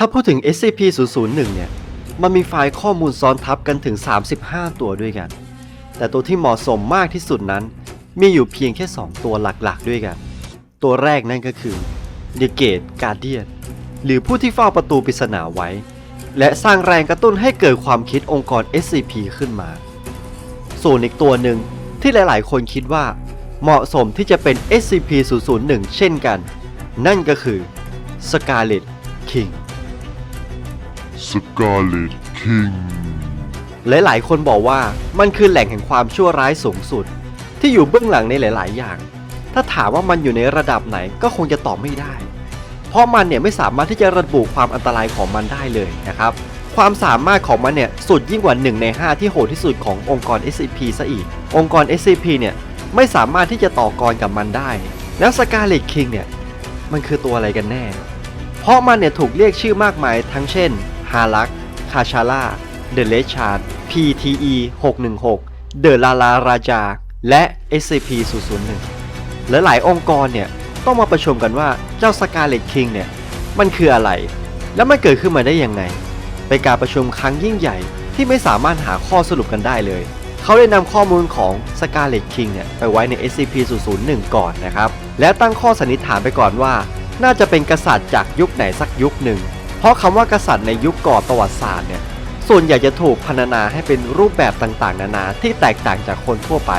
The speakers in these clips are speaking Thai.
ถ้าพูดถึง SCP-001 เนี่ย มันมีไฟล์ข้อมูลซ้อนทับกันถึง 35 ตัวด้วยกัน แต่ตัวที่เหมาะสมมากที่สุดนั้น มีอยู่เพียงแค่ 2 ตัวหลักๆ ด้วยกัน ตัวแรกนั่นก็คือ The Gate Guardian หรือผู้ที่เฝ้าประตูปริศนาไว้ และสร้างแรงกระตุ้นให้เกิดความคิดองค์กร SCP ขึ้นมา ส่วนอีกตัวหนึ่งที่หลายๆ คนคิดว่า เหมาะสมที่จะเป็น SCP-001 เช่นกัน นั่นก็คือ Scarlet King สกาเลตคิงหลายๆคนบอกว่ามันคือแหล่งแห่งความชั่วร้ายสูงสุด ที่อยู่เบื้องหลังในหลาย ๆ อย่าง ถ้าถามว่ามันอยู่ในระดับไหนก็คงจะตอบไม่ได้ เพราะมันเนี่ยไม่สามารถที่จะระบุความอันตรายของมันได้เลยนะครับ ความสามารถของมันเนี่ยสุดยิ่งกว่า 1 ใน 5 ที่โหดที่สุดขององค์กร SCP ซะอีก องค์กร SCP เนี่ยไม่สามารถที่จะต่อกรกับมันได้ แล้วสกาเลตคิงเนี่ยมันคือตัวอะไรกันแน่ เพราะมันเนี่ยถูกเรียกชื่อมากมายทั้งเช่น ฮารักคาชาร่าเดอะเลชาร์ด PTE 616เดอะลาลาราจาและ SCP 001และหลายองค์กรเนี่ย ต้องมาประชุมกันว่าเจ้าสกาเลตคิงเนี่ย มันคืออะไร และมันเกิดขึ้นมาได้ยังไง เป็นการประชุมครั้งยิ่งใหญ่ที่ไม่สามารถหาข้อสรุปกันได้เลย เขาได้นำข้อมูลของ Scarlet King เนี่ยไปไว้ใน SCP-001 ก่อนนะครับ และตั้งข้อสันนิษฐานไปก่อนว่า น่าจะเป็นกษัตริย์จากยุคไหนสักยุคหนึ่ง เพราะคำว่ากษัตริย์ในยุคก่อนประวัติศาสตร์เนี่ยส่วนใหญ่จะถูกพรรณนาให้เป็นรูปแบบต่างๆ นานาที่แตกต่างจากคนทั่วไป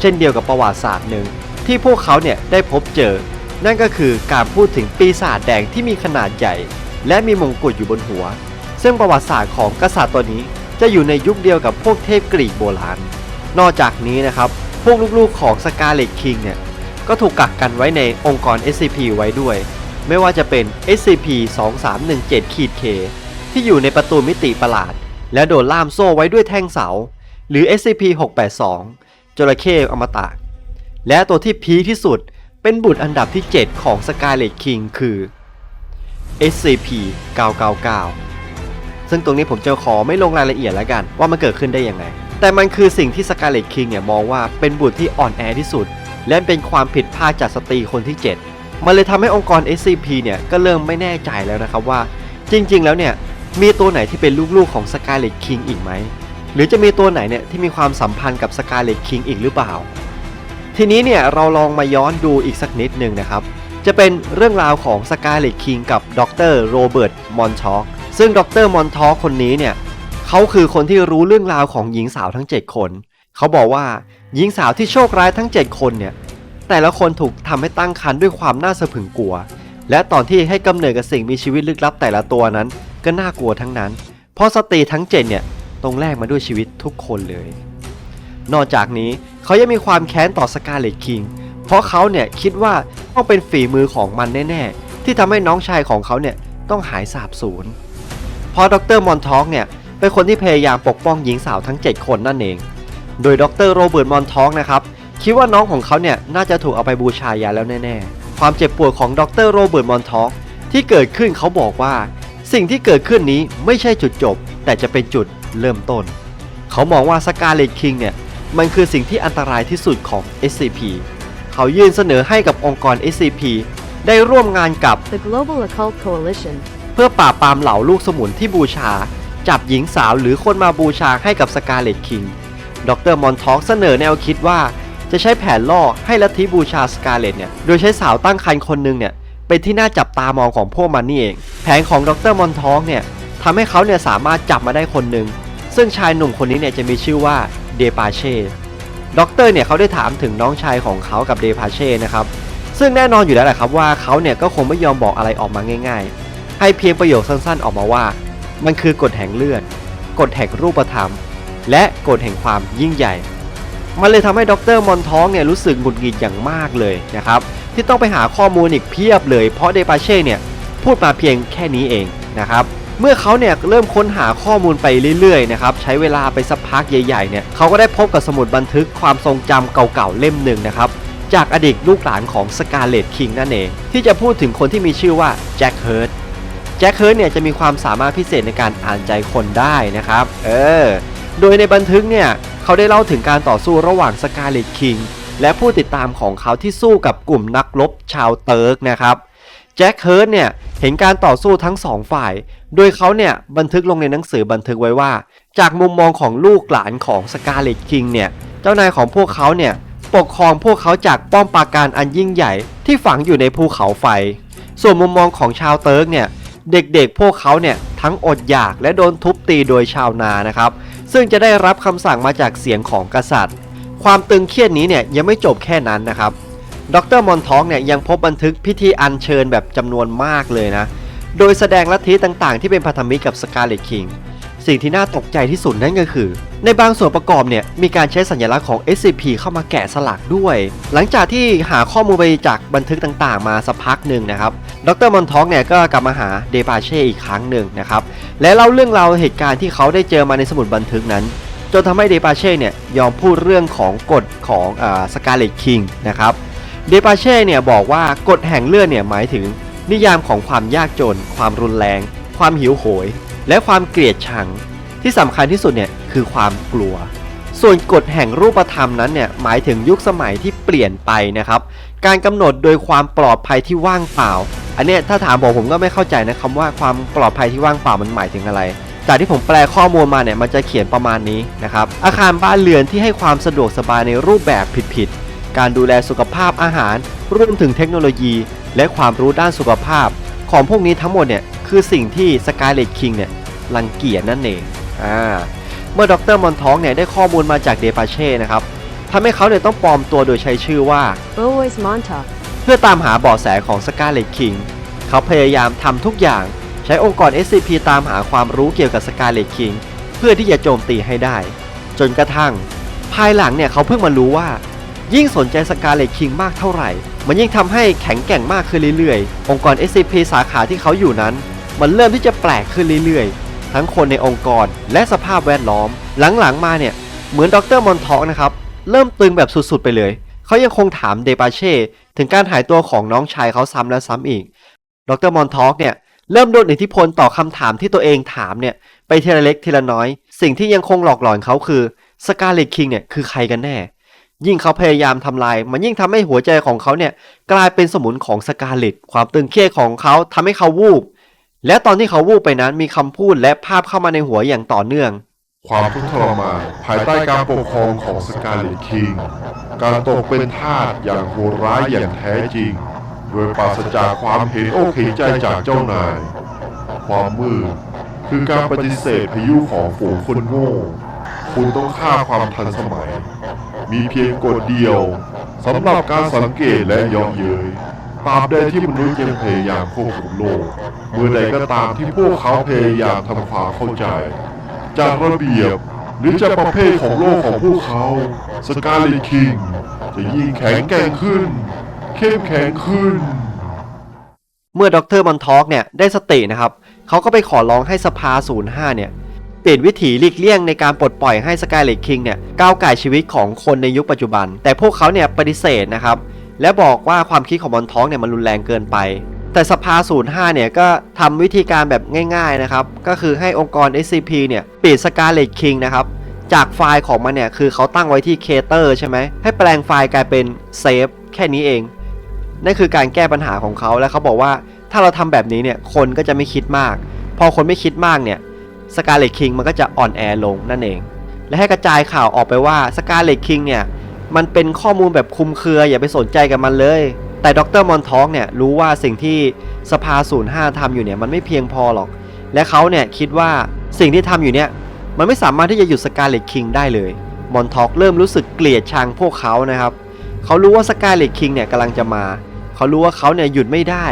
เช่นเดียวกับประวัติศาสตร์หนึ่งที่พวกเขาเนี่ยได้พบเจอ นั่นก็คือการพูดถึงปีศาจแดงที่มีขนาดใหญ่ และมีมงกุฎอยู่บนหัว ซึ่งประวัติศาสตร์ของกษัตริย์ตัวนี้จะอยู่ในยุคเดียวกับพวกเทพกรีกโบราณ นอกจากนี้นะครับ พวกลูกๆของสกาเลตคิงเนี่ยก็ถูกกักกันไว้ในองค์กร SCP ไว้ด้วย ไม่ว่าจะเป็น SCP 2317 K ที่อยู่ในประตูมิติประหลาด และโดนล่ามโซ่ไว้ด้วยแท่งเสา หรือ SCP 682 จระเข้อมตะ และตัวที่พีที่สุดเป็นบุตรอันดับที่ 7 ของ Scarlet King คือ SCP 999 ซึ่งตรงนี้ผมจะขอไม่ลงรายละเอียดแล้วกัน ว่ามันเกิดขึ้นได้ยังไง แต่มันคือสิ่งที่ Scarlet King เนี่ยมองว่าเป็นบุตรที่อ่อนแอที่สุด และเป็นความผิดพลาดจากสตรีคนที่ 7 มันเลยทำให้องค์กร SCP เนี่ยก็เริ่มไม่แน่ใจแล้วนะครับว่า จริง ๆ แล้วเนี่ยมีตัวไหนที่เป็นลูกๆของ Scarlet King อีกไหม หรือจะมีตัวไหนเนี่ยที่มีความสัมพันธ์กับ Scarlet King อีกหรือเปล่า ทีนี้เนี่ยเราลองมาย้อนดูอีกสักนิดหนึ่งนะครับ จะเป็นเรื่องราวของสกาเลตคิงกับดรโรเบิร์ตมอนทอกซึ่งดรมอนทอกคนนี้เนี่ยเขาคือคนที่รู้เรื่องราวของหญิงสาวทั้ง 7 คน เขาบอกว่าหญิงสาวที่โชคร้ายทั้ง 7 คนเนี่ย แต่ละคนถูกทำให้ตั้งครรภ์ด้วยความน่าสะพรึงกลัว และตอนที่ให้กำเนิดกับสิ่งมีชีวิตลึกลับแต่ละตัวนั้น ก็น่ากลัวทั้งนั้น เพราะสตรีทั้งเจ็ดเนี่ยต้องแลกมาด้วยชีวิตทุกคนเลย นอกจากนี้เขายังมีความแค้นต่อสกาเลตคิง เพราะเขาเนี่ยคิดว่าต้องเป็นฝีมือของมันแน่ๆ ที่ทำให้น้องชายของเขาเนี่ยต้องหายสาบสูญเพราะดรมอนทอกเนี่ยเป็นคนที่พยายามปกป้องหญิงสาวทั้ง 7 คนนั่นเอง โดยดรโรเบิร์ตมอนทอกนะครับ คิดว่าน้องของเขาเนี่ยน่าจะถูกเอาไปบูชายาแล้วแน่ๆ ความเจ็บปวดของดรโรเบิร์ตมอนทอกที่เกิดขึ้นเขาบอกว่า สิ่งที่เกิดขึ้นนี้ไม่ใช่จุดจบ แต่จะเป็นจุดเริ่มต้น เขามองว่าสกาเลตคิงเนี่ยมันคือสิ่งที่อันตรายที่สุดของ SCP เขายื่นเสนอให้กับองค์กร SCP ได้ร่วมงานกับ The Global Occult Coalition เพื่อปราบปรามเหล่าลูกสมุนที่บูชา จับหญิงสาวหรือคนมาบูชาให้กับสกาเลตคิง ดรมอนทอกเสนอแนวคิดว่า จะใช้แผนล่อให้ลัทธิบูชาสกาเลตเนี่ย โดยใช้สาวตั้งครรภ์คนหนึ่งเนี่ย เป็นที่น่าจับตามองของพวกมันนี่เอง แผนของดรมอนทอกเนี่ยทำให้เขาเนี่ยสามารถจับมาได้คนหนึ่ง ซึ่งชายหนุ่มคนนี้เนี่ยจะมีชื่อว่าเดปาเช่ด็อกเตอร์เนี่ยเขาได้ถามถึงน้องชายของเขากับเดพาเช่นะครับ ซึ่งแน่นอนอยู่แล้วแหละครับว่าเขาเนี่ยก็คงไม่ยอมบอกอะไรออกมาง่าย ๆ ให้เพียงประโยคสั้นๆ ออกมาว่า มันคือกฎแห่งเลือด กฎแห่งรูปธรรม และกฎแห่งความยิ่งใหญ่ มันเลยทำให้ดรมอนท้องเนี่ยรู้สึกหงุดหงิดอย่างมากเลยนะครับที่ต้องไปหาข้อมูลอีกเพียบเลย เพราะเดปาเช่เนี่ยพูดมาเพียงแค่นี้เองนะครับเมื่อเขาเนี่ยเริ่มค้นหาข้อมูลไปเรื่อยๆนะครับใช้เวลาไปสักพักใหญ่ๆเนี่ยเขาก็ได้พบกับสมุดบันทึกความทรงจำเก่าๆเล่มหนึ่งนะครับจากอดีตลูกหลานของสกาเลตคิงนั่นเอง ที่จะพูดถึงคนที่มีชื่อว่าแจ็คเฮิร์ตแจ็คเฮิร์ตเนี่ยจะมีความสามารถพิเศษในการอ่านใจคนได้นะครับ เออ โดยในบันทึกเนี่ย เขาได้เล่าถึงการต่อสู้ระหว่างสกาเลตคิงและผู้ติดตามของเขาที่สู้กับกลุ่มนักรบชาวเติร์กนะครับแจ็คเฮิร์ตเนี่ยเห็นการต่อสู้ทั้งสองฝ่าย โดยเขาเนี่ยบันทึกลงในหนังสือบันทึกไว้ว่า จากมุมมองของลูกหลานของสกาเลตคิงเนี่ยเจ้านายของพวกเขาเนี่ยปกครองพวกเขาจากป้อมปราการอันยิ่งใหญ่ที่ฝังอยู่ในภูเขาไฟ ส่วนมุมมองของชาวเติร์กเนี่ยเด็กๆพวกเขาเนี่ยทั้งอดอยากและโดนทุบตีโดยชาวนานะครับ ซึ่งจะได้รับคำสั่งมาจากเสียงของกษัตริย์ ความตึงเครียดนี้เนี่ยยังไม่จบแค่นั้นนะครับ ดรมอนทองเนี่ยยังพบบันทึกพิธีอัญเชิญแบบจำนวนมากเลยนะ โดยแสดงลัทธิต่างๆ ที่เป็นพันธมิตรกับสกาเลตคิง สิ่งที่น่าตกใจที่สุดนั่นก็คือ ในบางส่วนประกอบเนี่ยมีการใช้สัญลักษณ์ของ SCP เข้ามาแกะสลักด้วย หลังจากที่หาข้อมูลไปจากบันทึกต่างๆ มาสักพักหนึ่งนะครับ ดรมอนทองเนี่ยก็กลับมาหาเดปาเช่อีกครั้งหนึ่งนะครับ และเล่าเรื่องราวเหตุการณ์ที่เขาได้เจอมาในสมุดบันทึกนั้นจนทำให้เดปาเช่เนี่ยยอมพูดเรื่องของกฎของสกาเลตคิงนะครับ เดปาเช่เนี่ยบอกว่ากฎแห่งเลือดเนี่ยหมายถึงนิยามของความยากจน ความรุนแรง ความหิวโหย และความเกลียดชังที่สำคัญที่สุดเนี่ยคือความกลัว ส่วนกฎแห่งรูปธรรมนั้นเนี่ยหมายถึงยุคสมัยที่เปลี่ยนไปนะครับ การกำหนดโดยความปลอดภัยที่ว่างเปล่า อันเนี้ยถ้าถามผมผมก็ไม่เข้าใจนะคำว่าความปลอดภัยที่ว่างเปล่ามันหมายถึงอะไรจากที่ผมแปลข้อมูลมาเนี่ยมันจะเขียนประมาณนี้นะครับอาคารบ้านเรือนที่ให้ความสะดวกสบายในรูปแบบผิดๆ การดูแลสุขภาพอาหารรวมถึงเทคโนโลยี และความรู้ด้านสุขภาพ ของพวกนี้ทั้งหมดเนี่ย คือสิ่งที่สกายเลตคิงเนี่ยรังเกียจนั่นเองอ่าเมื่อดรมอนทองเนี่ยได้ข้อมูลมาจากเดปาเช่นะครับทำให้เขาเนี่ยต้องปลอมตัวโดยใช้ชื่อว่า Always Montauk. เพื่อตามหาเบาะแสของสกาเลตคิงเขาพยายามทำทุกอย่าง ใช้องค์กร SCP ตามหาความรู้เกี่ยวกับสกาเลตคิงเพื่อที่จะโจมตีให้ได้ จนกระทั่ง ภายหลังเนี่ยเขาเพิ่งมารู้ว่า ยิ่งสนใจสกาเลตคิงมากเท่าไหร่ มันยิ่งทำให้แข็งแกร่งมากขึ้นเรื่อยๆ องค์กร SCP สาขาที่เขาอยู่นั้น มันเริ่มที่จะแปลกขึ้นเรื่อยๆ ทั้งคนในองค์กรและสภาพแวดล้อม หลังๆมาเนี่ย เหมือนดรมอนทอกนะครับ เริ่มตึงแบบสุดๆไปเลย เขายังคงถามเดปาเช่ ถึงการหายตัวของน้องชายเขาซ้ำแล้วซ้ำอีก ดรมอนทอกเนี่ยเริ่มโดนอิทธิพลต่อคำถามที่ตัวเองถามเนี่ยไปทีละเล็กทีละน้อย สิ่งที่ยังคงหลอกหลอนเขาคือสกาเลตคิงเนี่ยคือใครกันแน่ ยิ่งเขาพยายามทำลาย มันยิ่งทำให้หัวใจของเขาเนี่ยกลายเป็นสมุนของสกาเลตความตึงเครียดของเขาทำให้เขาวูบ และตอนที่เขาวูบไปนั้นมีคำพูดและภาพเข้ามาในหัวอย่างต่อเนื่อง ความทุกข์ทรมานภายใต้การปกครองของสกาเลตคิง การตกเป็นทาสอย่างโหดร้ายอย่างแท้จริง โดยปราศจากความเห็นอกเห็นใจจากเจ้านาย ความมืดคือการปฏิเสธพายุของฝูงคนโง่ คุณต้องฆ่าความทันสมัย มีเพียงกฎเดียวสำหรับการสังเกตและยาะเย้ย ตราบใดที่มนุษย์ยังพยายามควบคุมโลก เมื่อใดก็ตามที่พวกเขาพยายามทำความเข้าใจ จากระเบียบหรือจากประเภทของโลกของพวกเขา สกาเลตคิงจะยิ่งแข็งแกร่งขึ้น เข้มแข็งขึ้น เมื่อดรมอนทอกเนี่ยได้สตินะครับ เขาก็ไปขอร้องให้สภา 05 เนี่ยเปลี่ยนวิถีหลีกเลี่ยงในการปลดปล่อยให้สกายเลตคิงเนี่ยก้าวไก่ชีวิตของคนในยุคปัจจุบัน แต่พวกเขาเนี่ยปฏิเสธนะครับ และบอกว่าความคิดของมอนท้อกเนี่ยมันรุนแรงเกินไป แต่สภา 05 เนี่ยก็ทำวิธีการแบบง่ายๆนะครับ ก็คือให้องค์กร SCP เนี่ยปิดสกาเลตคิงนะครับจากไฟล์ของมันเนี่ยคือเขาตั้งไว้ที่เคเตอร์ใช่ไหมให้แปลงไฟล์กลายเป็นเซฟแค่นี้เองนั่นคือการแก้ปัญหาของเขาและเขาบอกว่าถ้าเราทำแบบนี้เนี่ยคนก็จะไม่คิดมาก พอคนไม่คิดมากเนี่ยสกาเลตคิงมันก็จะอ่อนแอลงนั่นเอง และให้กระจายข่าวออกไปว่าสกาเลตคิงเนี่ย มันเป็นข้อมูลแบบคุมเครือ อย่าไปสนใจกับมันเลย แต่ดรมอนทอกเนี่ยรู้ว่าสิ่งที่สภา 05ทำอยู่เนี่ยมันไม่เพียงพอหรอก และเขาเนี่ยคิดว่าสิ่งที่ทำอยู่เนี่ยมันไม่สามารถที่จะหยุดสกาเลตคิงได้เลย มอนทอกเริ่มรู้สึกเกลียดชังพวกเขานะครับ เขารู้ว่าสกายเลตคิงเนี่ยกำลังจะมา เขารู้ว่าเขาเนี่ยหยุดไม่ได้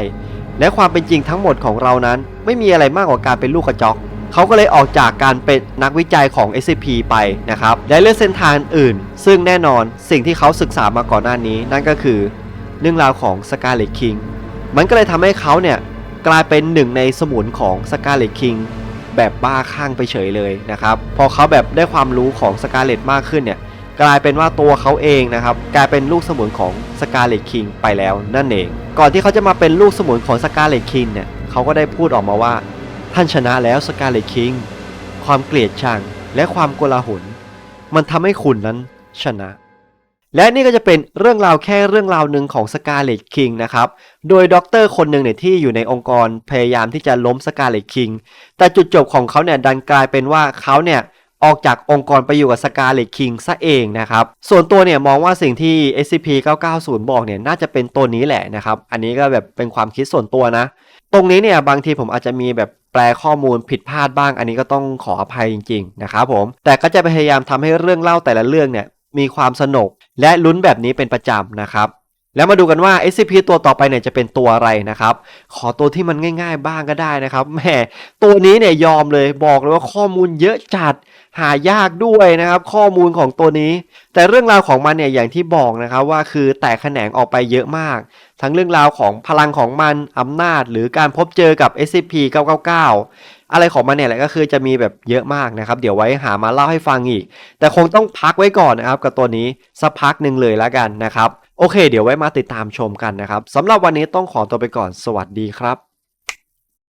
และความเป็นจริงทั้งหมดของเรานั้น ไม่มีอะไรมากกว่าการเป็นลูกกระจอก เขาก็เลยออกจากการเป็นนักวิจัยของ SCP ไปนะครับและเลือกเส้นทางอื่น ซึ่งแน่นอนสิ่งที่เขาศึกษามาก่อนหน้านี้ นั่นก็คือเรื่องราวของสกาเลตคิงมันก็เลยทำให้เขาเนี่ยกลายเป็นหนึ่งในสมุนของสกาเลตคิงแบบบ้าคลั่งไปเฉยเลยนะครับพอเขาแบบได้ความรู้ของสกาเลตมากขึ้นเนี่ยกลายเป็นว่าตัวเขาเองนะครับกลายเป็นลูกสมุนของสกาเลตคิงไปแล้วนั่นเอง ก่อนที่เขาจะมาเป็นลูกสมุนของสกาเลตคิงเนี่ยเขาก็ได้พูดออกมาว่า ท่านชนะแล้วสกาเลตคิง ความเกลียดชังและความโกลาหล มันทำให้คุณนั้นชนะ และนี่ก็จะเป็นเรื่องราวแค่เรื่องราวหนึ่งของ Scarlet King นะครับ โดยด็อกเตอร์คนหนึ่งเนี่ยที่อยู่ในองค์กรพยายามที่จะล้ม Scarlet King แต่จุดจบของเขาเนี่ยดันกลายเป็นว่าเขาเนี่ยออกจากองค์กรไปอยู่กับ Scarlet King ซะเองนะครับ ส่วนตัวเนี่ยมองว่าสิ่งที่ SCP-990 บอกเนี่ยน่าจะเป็นตัวนี้แหละนะครับ อันนี้ก็แบบเป็นความคิดส่วนตัวนะ ตรงนี้เนี่ยบางทีผมอาจจะมีแบบ แปลข้อมูลผิดพลาดบ้าง อันนี้ก็ต้องขออภัยจริงๆนะครับผม แต่ก็จะพยายามทำให้เรื่องเล่าแต่ละเรื่องเนี่ยมีความสนุกและลุ้นแบบนี้เป็นประจำนะครับ แล้วมาดูกันว่า SCP ตัวต่อไปเนี่ยจะเป็นตัวอะไรนะครับ ขอตัวที่มันง่าย ๆ บ้างก็ได้นะครับแหมตัวนี้เนี่ยยอมเลยบอกเลยว่าข้อมูลเยอะจัดหายากด้วยนะครับ ข้อมูลของตัวนี้ แต่เรื่องราวของมันเนี่ยอย่างที่บอกนะครับว่าคือแตกแขนงออกไปเยอะมาก ทั้งเรื่องราวของพลังของมันอำนาจ หรือการพบเจอกับ SCP-999 อะไรของมันเนี่ยแหละก็คือจะมีแบบเยอะมากนะครับ เดี๋ยวไว้หามาเล่าให้ฟังอีก แต่คงต้องพักไว้ก่อนนะครับกับตัวนี้สักพักหนึ่งเลยแล้วกันนะครับ โอเค เดี๋ยวไว้มาติดตามชมกันนะครับสำหรับวันนี้ต้องขอตัวไปก่อนสวัสดีครับ